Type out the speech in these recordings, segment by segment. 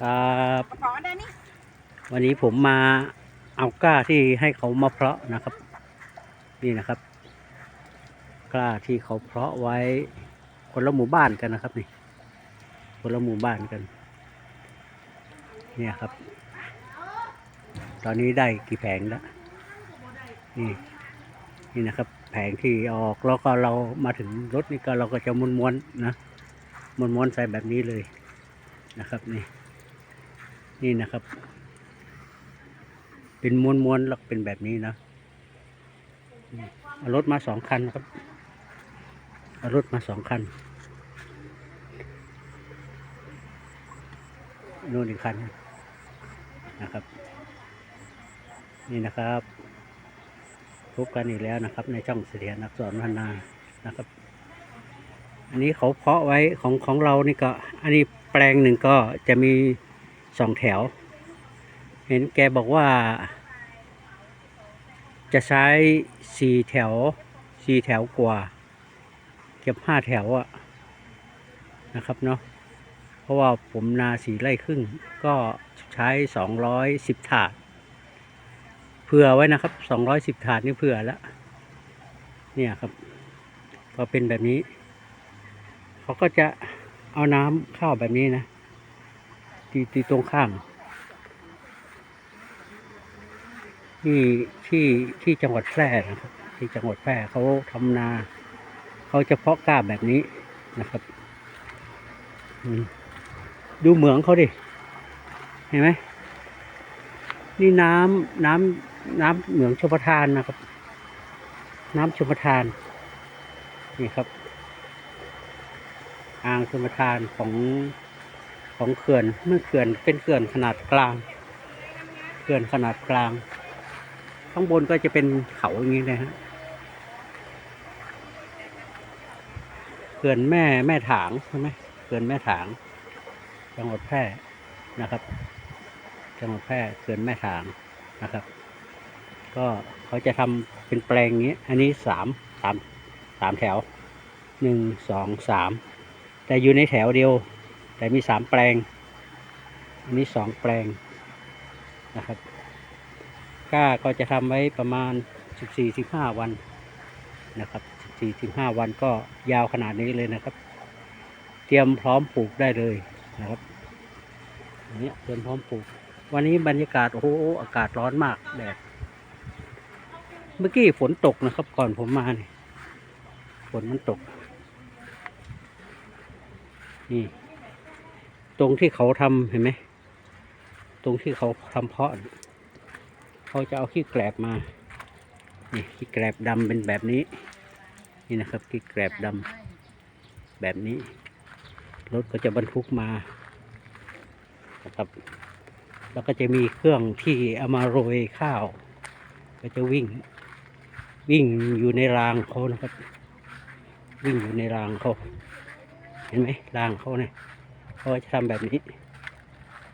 ครับขอได้นี่วันนี้ผมมาเอากล้าที่ให้เขามาเพาะนะครับ นี่นะครับกล้าที่เขาเพาะไว้คนละหมู่บ้านกันนะครับนี่คนละหมู่บ้านกัน เนี่ยครับ ตอนนี้ได้กี่แผงแล้วนี่นี่นะครับ แผงที่ออกแล้วก็เรามาถึงรถนี่ก็เราก็จะม้วนๆนะม้วนๆใส่แบบนี้เลยนะครับนี่ นี่นะครับ เป็นม้วนๆแล้วเป็นแบบนี้นะเอารถมาสองคันนะครับเอารถมาสองคันโน่นอีกคันนะครับ นี่นะครับพบกันอีกแล้วนะครับ ในช่องเสถียรนักสอนพัฒนานะครับ อันนี้เขาเพาะไว้ของของเรานี่ก็ อันนี้แปลงหนึ่งก็จะมี สองแถว เห็นแกบอกว่า จะใช้สี่แถวสี่แถวกว่า เก็บห้าแถวอะนะครับเนาะเพราะว่าผมนาสีไร่ครึ่ง ก็ใช้สองร้อยสิบถาด เผื่อไว้นะครับสองร้อยสิบถาดนี่เผื่อแล้วเนี่ยครับก็เป็นแบบนี้ เขาก็จะเอาน้ำเข้าแบบนี้นะ ที่ที่ตรงข้างที่ที่ที่จังหวัดแพร่นะครับ ที่จังหวัดแพร่เขาทำนา เขาจะเพาะกล้าแบบนี้นะครับดูเหมืองเขาดิ เห็นไหมนี่น้ำน้ำน้ำเหมืองชมประทานนะครับ น้ำชมประทาน นี่ครับ อ่างชมประทานของ ของเขื่อนเมื่อเขื่อนเป็นเขื่อนขนาดกลาง เขื่อนขนาดกลาง ข้างบนก็จะเป็นเขาอย่างนี้นะฮะเขื่อนแม่แม่ถางใช่ไหมเขื่อนแม่ถาง จังหวัดแพร่นะครับ จังหวัดแพร่เขื่อนแม่ถางนะครับ ก็เขาจะทำเป็นแปลงนี้ อันนี้สามสามสามแถวหนึ่งสองสามแต่อยู่ในแถวเดียว แต่มีสามแปลง อันนี้สองแปลงนะครับก้าก็จะทำไว้ประมาณ 14-15 วันนะครับ14-15 วันก็ยาวขนาดนี้เลยนะครับ เตรียมพร้อมปลูกได้เลยนะครับอันเนี้ยเตรียมพร้อมปลูก วันนี้บรรยากาศโอ้โหอากาศร้อนมากแดดเมื่อกี้ฝนตกนะครับ ก่อนผมมาเนี่ยฝนมันตก นี่ ตรงที่เขาทำเห็นไหม ตรงที่เขาทำเพาะ เขาจะเอาขี้แกลบมา นี่ขี้แกลบดำเป็นแบบนี้ นี่นะครับขี้แกลบดำแบบนี้ รถก็จะบรรทุกมา นะครับ แล้วก็จะมีเครื่องที่เอามาโรยข้าว ก็จะวิ่ง วิ่งอยู่ในรางเขานะครับ วิ่งอยู่ในรางเขา เห็นไหมรางเขาเนี่ย เขาจะทำแบบนี้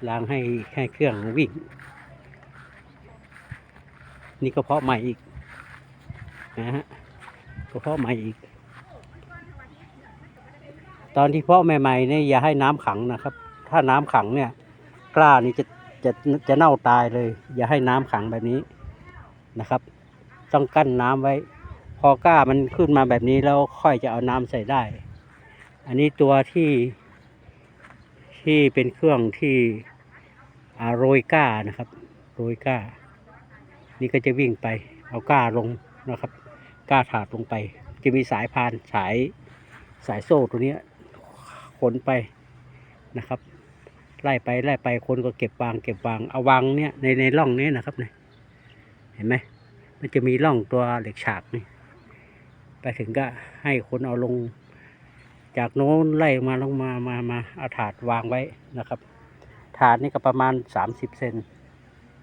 รางให้ให้เครื่องวิ่ง นี่ก็เพาะใหม่อีกนะฮะก็เพาะใหม่อีก ตอนที่เพาะใหม่ๆเนี่ยอย่าให้น้ำขังนะครับ ถ้าน้ำขังเนี่ย กล้านี่จะจะจะเน่าตายเลย อย่าให้น้ำขังแบบนี้นะครับ ต้องกั้นน้ำไว้ พอกล้ามันขึ้นมาแบบนี้แล้วค่อยจะเอาน้ำใส่ได้ อันนี้ตัวที่ ที่เป็นเครื่องที่อาโรยก้านะครับ โรยก้า นี่ก็จะวิ่งไปเอาก้าลงนะครับ ก้าถาดลงไป จะมีสายพานสายสายโซ่ตัวนี้ขนไปนะครับ ไล่ไปไล่ไปคนก็เก็บวาง เก็บวางเอาวางเนี้ยในในร่องนี้นะครับเนี่ยเห็นไหมมันจะมีร่องตัวเหล็กฉากนี่ไปถึงก็ให้คนเอาลง จากโน้นไล่มาลงมามามาเอาถาดวางไว้นะครับ ถาดนี่ก็ประมาณสามสิบเซน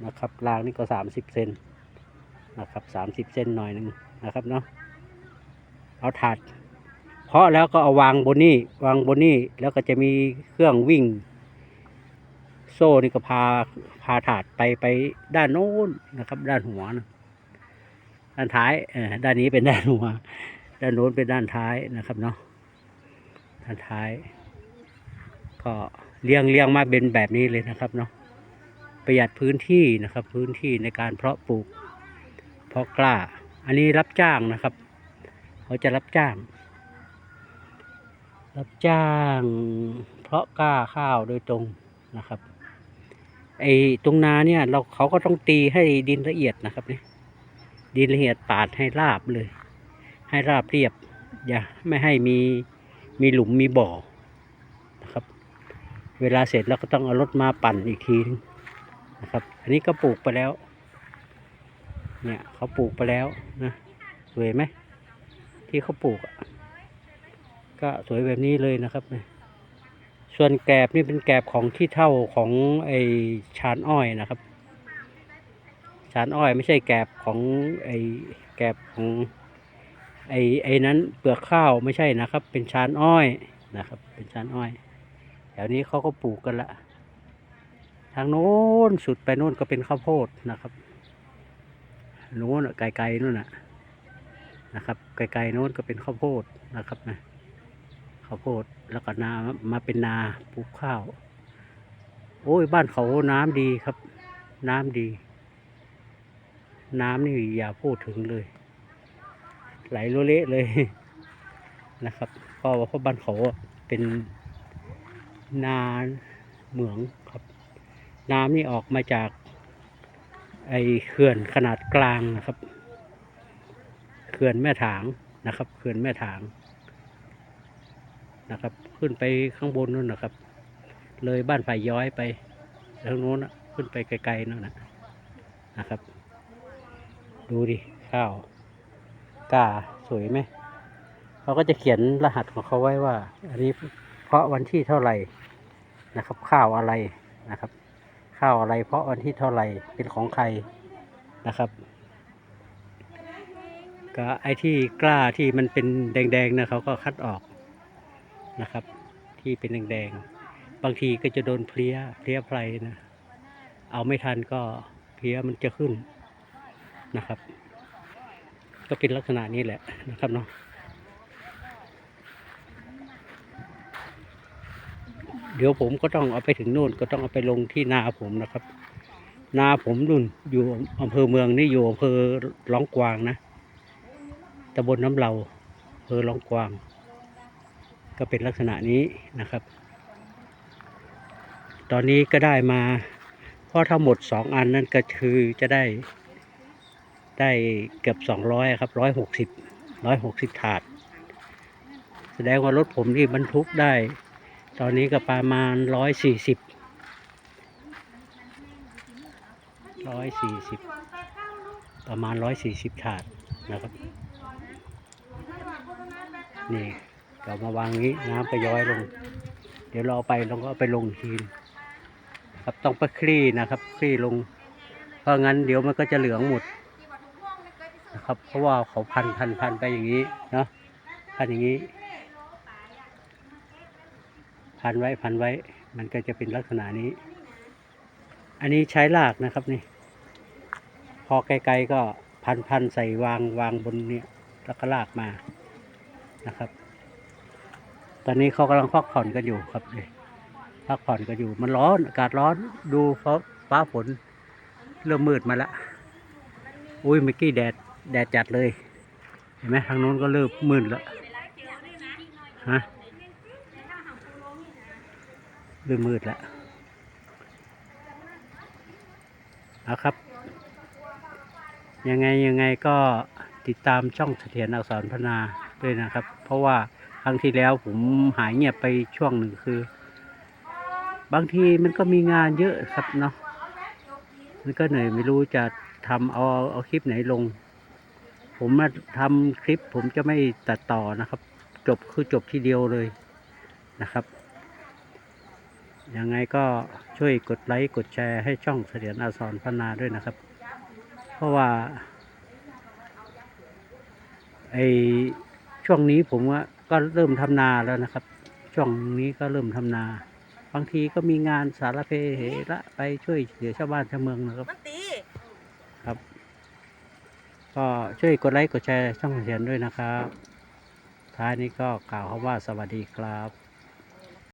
นะครับรางนี่ก็สามสิบเซนนะครับสามสิบเซนหน่อยหนึ่งนะครับเนาะเอาถาดเพาะแล้วก็เอาวางบนนี่วางบนนี่แล้วก็จะมีเครื่องวิ่ง โซ่นี่ก็พาพาถาดไปไปด้านโน้นนะครับ ด้านหัวนะด้านท้ายด้านนี้เป็นด้านหัวด้านโน้นเป็นด้านท้ายนะครับเนาะ ด้านท้าย ก็เรียงเรียงมาเป็นแบบนี้เลยนะครับเนาะประหยัดพื้นที่นะครับ พื้นที่ในการเพาะปลูก เพาะกล้า อันนี้รับจ้างนะครับ เขาจะรับจ้าง รับจ้าง เพาะกล้าข้าวโดยตรงนะครับไอ้ตรงนาเนี่ยเราเขาก็ต้องตีให้ดินละเอียดนะครับเนี่ยดินละเอียดปาดให้ราบเลย ให้ราบเรียบ อย่าไม่ให้มี มีหลุมมีบ่อนะครับ เวลาเสร็จแล้วก็ต้องเอารถมาปั่นอีกทีนะครับ อันนี้ก็ปลูกไปแล้ว เนี่ยเขาปลูกไปแล้วนะสวยไหมที่เขาปลูกก็สวยแบบนี้เลยนะครับเนี่ยส่วนแกบนี่เป็นแกบของที่เท่าของไอชานอ้อยนะครับ ชานอ้อยไม่ใช่แกบของไอแกบของ ไอ้ไอ้นั้นเปลือกข้าวไม่ใช่นะครับ เป็นชานอ้อยนะครับ เป็นชานอ้อยแถวนี้เขาก็ปลูกกันละ ทางโน้นสุดไปโน้นก็เป็นข้าวโพดนะครับโน้นไกลๆโน้นน่ะนะครับ ไกลๆโน้นก็เป็นข้าวโพดนะครับนะข้าวโพดแล้วก็นามาเป็นนาปลูกข้าว โอ้ยบ้านเขาน้ำดีครับ น้ำดี น้ำนี่อย่าพูดถึงเลย ไหลโลเละเลยนะครับเพราะว่าเพราบ้านเขาเป็นนาเหมืองครับ น้ำนี่ออกมาจาก ไอเขื่อนขนาดกลางนะครับ เขื่อนแม่ถางนะครับ เขื่อนแม่ถางนะครับ ขึ้นไปข้างบนนู่นนะครับ เลยบ้านฝ่ายย้อยไปทางโน้นนะขึ้นไปไกลๆนั่นนะนะครับ ดูดิข้าว กาสวยไหมเขาก็จะเขียนรหัสของเขาไว้ว่า อันนี้เพราะวันที่เท่าไหร่นะครับ ข้าวอะไรนะครับ ข้าวอะไรเพราะวันที่เท่าไหร่เป็นของใครนะครับก็ไอ้ที่กล้าที่มันเป็นแดงๆนะเขาก็คัดออกนะครับ ที่เป็นแดงๆบางทีก็จะโดนเพลี้ยเพลี้ยไพรนะเอาไม่ทันก็เพลี้ยมันจะขึ้นนะครับ ก็เป็นลักษณะนี้แหละนะครับเนาะเดี๋ยวผมก็ต้องเอาไปถึงโน่นก็ต้องเอาไปลงที่นาผมนะครับ นาผมนุ่นอยู่อำเภอเมืองนี่อยู่อำเภอร้องกวางนะตำบลน้ำเหลาอำเภอร้องกวาง ก็เป็นลักษณะนี้นะครับ ตอนนี้ก็ได้มาเพราะทั้งหมดสองอันนั่นก็คือจะได้ ได้เกือบสองร้อยครับร้อยหกสิบร้อยหกสิบถาด แสดงว่ารถผมนี่บรรทุกได้ ตอนนี้ก็ประมาณร้อยสี่สิบร้อยสี่สิบประมาณร้อยสี่สิบถาดนะครับ นี่เรามาวางนี้น้ำก็ย้อยลง เดี๋ยวเราเอาไปเราก็เอาไปลงอีกทีครับต้องไปคลี่นะครับ คลี่ลง เพราะงั้นเดี๋ยวมันก็จะเหลืองหมด นะครับ เพราะว่าเขาพันพันพันไปอย่างนี้เนาะพันอย่างนี้ พันไว้พันไว้ มันก็จะเป็นลักษณะนี้ อันนี้ใช้รากนะครับนี่ พอไกลๆก็พันพันใส่วางวางบนเนี่ยแล้วก็ลากมานะครับ ตอนนี้เขากำลังพักผ่อนกันอยู่ครับนี่พักผ่อนกันอยู่ มันร้อนอากาศร้อนดูฟ้าฟ้าฝนเริ่มมืดมาแล้วอุ้ยเมื่อกี้แดด แดดจัดเลย เห็นไหมทางโน้นก็เริ่มมืดแล้วฮะเริ่มมืดแล้วเอาครับ ยังไงยังไงก็ติดตามช่องเสถียรอักษรพนาด้วยนะครับ เพราะว่าครั้งที่แล้วผมหายเงียบไปช่วงหนึ่งคือ บางทีมันก็มีงานเยอะครับเนาะมันก็เหนื่อยไม่รู้จะทำเอาเอาคลิปไหนลง ผมมาทำคลิปผมจะไม่ตัดต่อนะครับ จบคือจบทีเดียวเลยนะครับ ยังไงก็ช่วยกดไลค์กดแชร์ให้ช่องเสถียรอาสรพนาด้วยนะครับ เพราะว่าไอช่วงนี้ผมก็เริ่มทำนาแล้วนะครับ ช่วงนี้ก็เริ่มทำนา บางทีก็มีงานสารเพเหระไปช่วยเหลือชาวบ้านชาวเมืองนะครับ ก็ช่วยกดไลค์กดแชร์ช่องเสียนด้วยนะครับ ท้ายนี้ก็กล่าวคำว่าสวัสดีครับ